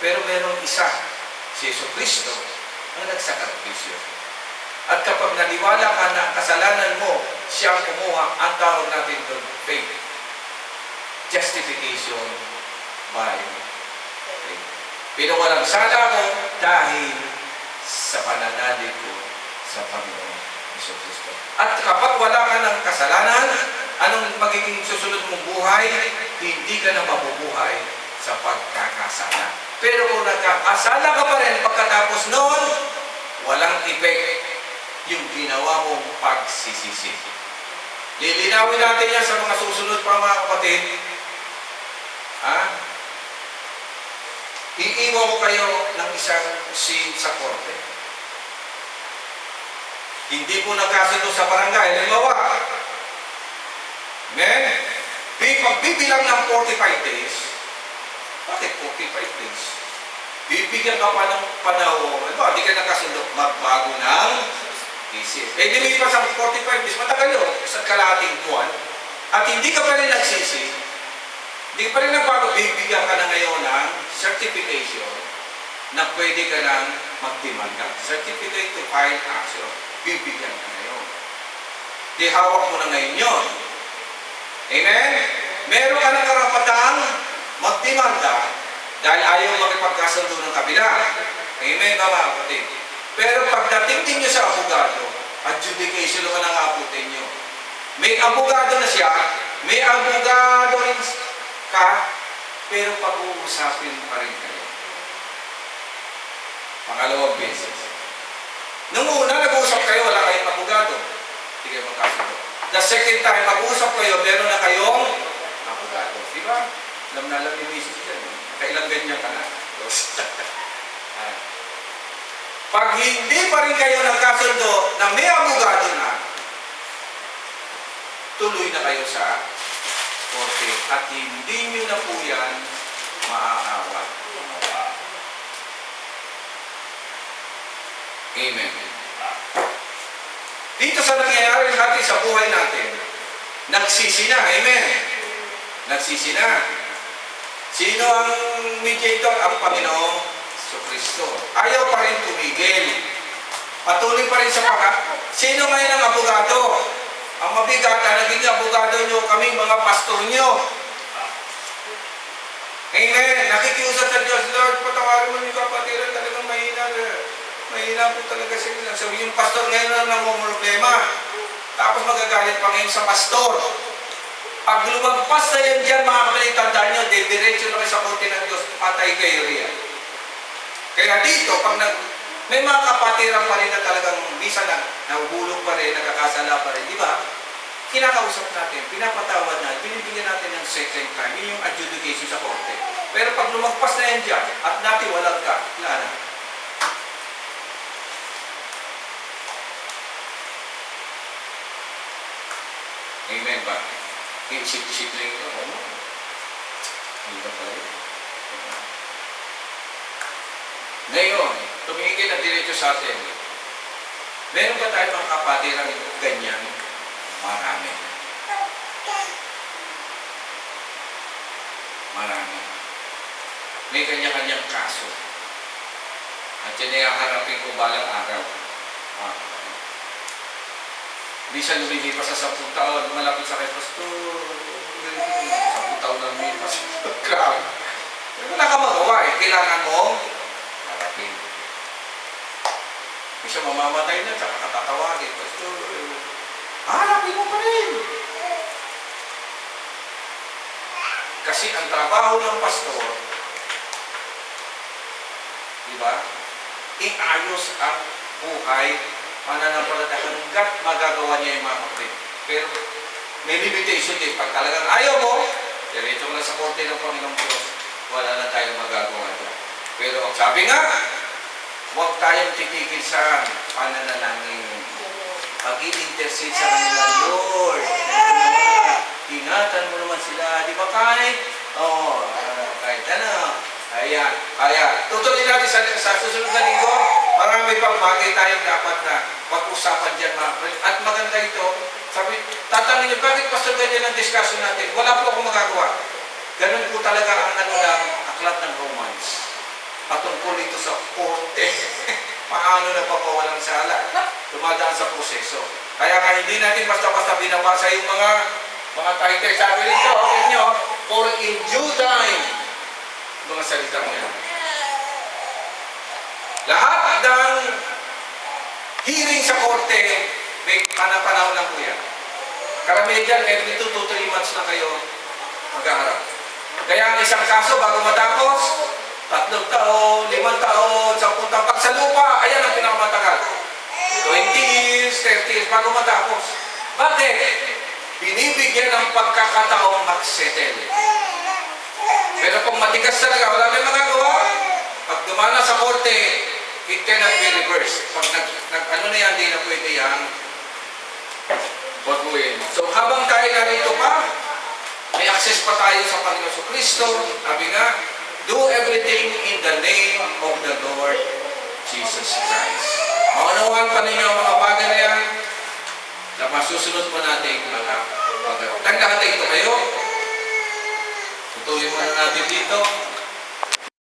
Pero merong isa, si Yeso Kristo, ang nagsakripisyo. At kapag naniwala ka na kasalanan mo, siya ang kumuha, ang tawag natin doon, faith. Justification by faith. Pero walang sala ko dahil sa pananalig ko sa Panginoon Yeso Kristo. At kapag wala ka ng kasalanan, anong magiging susunod mong buhay? Hindi ka na mabubuhay sa pagkakasala. Pero kung nagkakasala ka pa rin pagkatapos noon, walang effect yung ginawa mong pagsisisi. Lilinawin natin yan sa mga susunod pa mga kapatid. Ha? Iiwan ko kayo ng isang scene sa korte. Hindi po nagkasundo sa barangay. Halimbawa, Amen? Bi- Pagbibilang ng 45 days, bakit 45 days? Bibigyan ka pa ng panahon, ano hindi ka nakasundo, magbago ng isip. Eh, dilipas ang 45 days, matagal yun, sa kalating buwan, at hindi ka pa rin nagsisi, hindi pa rin nagbago, bibigyan ka na ngayon ng certification na pwede ka nang magdemanda. Certificate to file action. Bibigyan ka ngayon. Di hawak mo na ngayon yun. Amen? Meron ka ng karapatang magdemanda dahil ayaw makipagkasundo ng kabila. Amen, mga kapatid. Pero pagdating din nyo sa abogado, adjudication naman ang abutin nyo. May abogado na siya, may abogado rin ka, pero pag-uusapin pa rin kayo. Pangalawang beses. Nung una, nag-uusap kayo, wala kayong abogado. Hindi kayo magkasundo. The second time, mag-uusap kayo, meron na kayong abogado. Di ba? Alam na alam ni Mrs. yan. Kailang ganyan ka na. Ah. Pag hindi pa rin kayo nagkasundo na may abogado na, tuloy na kayo sa korte at hindi nyo na po yan maaawa. Amen. Dito sa nangyayari natin sa buhay natin, nagsisi na. Amen. Nagsisi na. Sino ang mediator? Ang Panginoong So Kristo. Ayaw pa rin tumigil. Patuloy pa rin sa pag Sino ngayon ang abogado? Ang mabigat na naging abogado nyo, kami mga pastor nyo. Amen. Nakikiusap sa Diyos, Lord, patawarin mo yung kapatiran talagang mahina. Mahina po talaga sila. So yung pastor ngayon na namumroblema. Tapos magagalit pa ngayon sa pastor. Pag lumagpas na yan dyan, mga kapatid, tandaan nyo, diretso na kayo sa korte ng Diyos, patay kayo riyan. Kaya dito, pag nag, may mga kapatiran pa rin na talagang misa na nahuhulog pa rin, nagkakasala pa rin, di ba? Kinakausap natin, pinapatawad natin, binibigyan natin ng second time, yun yung adjudication sa korte. Pero pag lumagpas na yan dyan, at natin walang ka, wala na. Amen ba? Isip-isip lang ito, yun. Ngayon, tumigil na diretso sa atin. Meron ba tayo mga kapatiran ganyan? Marami. Marami. May kanya-kanyang kaso. At yan ay haharapin ko balang araw. Ah. Minsan lumilipas sa 10 taon, malapit sa kay Pastor. 10 taon na lumipas. Grabe. Wala ka magawa eh. Kailangan mo harapin. Isa mamamatay na, tsaka katatawagin. Pastor, eh, harapin mo pa rin. Kasi ang trabaho ng pastor, di ba? Iayos ang buhay pananampalataya hanggat magagawa niya yung mga kapatid. Pero may limitation din. Pag talagang ayaw mo, diretso na sa korte ng Panginoong Diyos, wala na tayong magagawa ang sabi nga, huwag tayong titigil sa pananalangin. Pag-i-intercede sa kanila, Lord, ingatan mo naman sila. Di ba kahit? Oo, oh, kahit ano. Ayan. Kaya, tutuloy natin sa, sa susunod na linggo. Marami pang bagay tayong dapat na pag-usapan dyan mga friends. At maganda ito, sabi, tatanungin niyo, bakit pastor ganyan ang discussion natin? Wala po akong magagawa. Ganun po talaga ang ano ng aklat ng Romans. Patungkol ito sa korte. Paano na papawalang sala? Dumadaan sa proseso. Kaya nga hindi natin basta-basta binabasa yung mga mga title. Sabi rito, okay nyo, for in due time, mga salita mo yan. Lahat ng hearing sa korte, may panahon lang po yan. Karamihan dyan, every 2 to 3 months na kayo mag-aharap. Kaya ang isang kaso bago matapos, tatlong taon, limang taon, sampung taon, pag sa lupa, ayan ang pinakamatagal. 20 years, 30 years, bago matapos. Bakit? Binibigyan ng pagkakataong mag-settle. Pero kung matigas talaga, wala kayong magagawa. Pag dumana sa korte, it cannot be reversed. Pag nag, nag ano na yan, di na pwede yan. Baguhin. So habang tayo narito pa, may access pa tayo sa Panginoon Kristo. Sabi nga, do everything in the name of the Lord Jesus Christ. Maunawaan pa ninyo ang mga bagay na yan na masusunod po natin mga pagkakas. Tanda ito kayo. Tutuloy muna natin dito.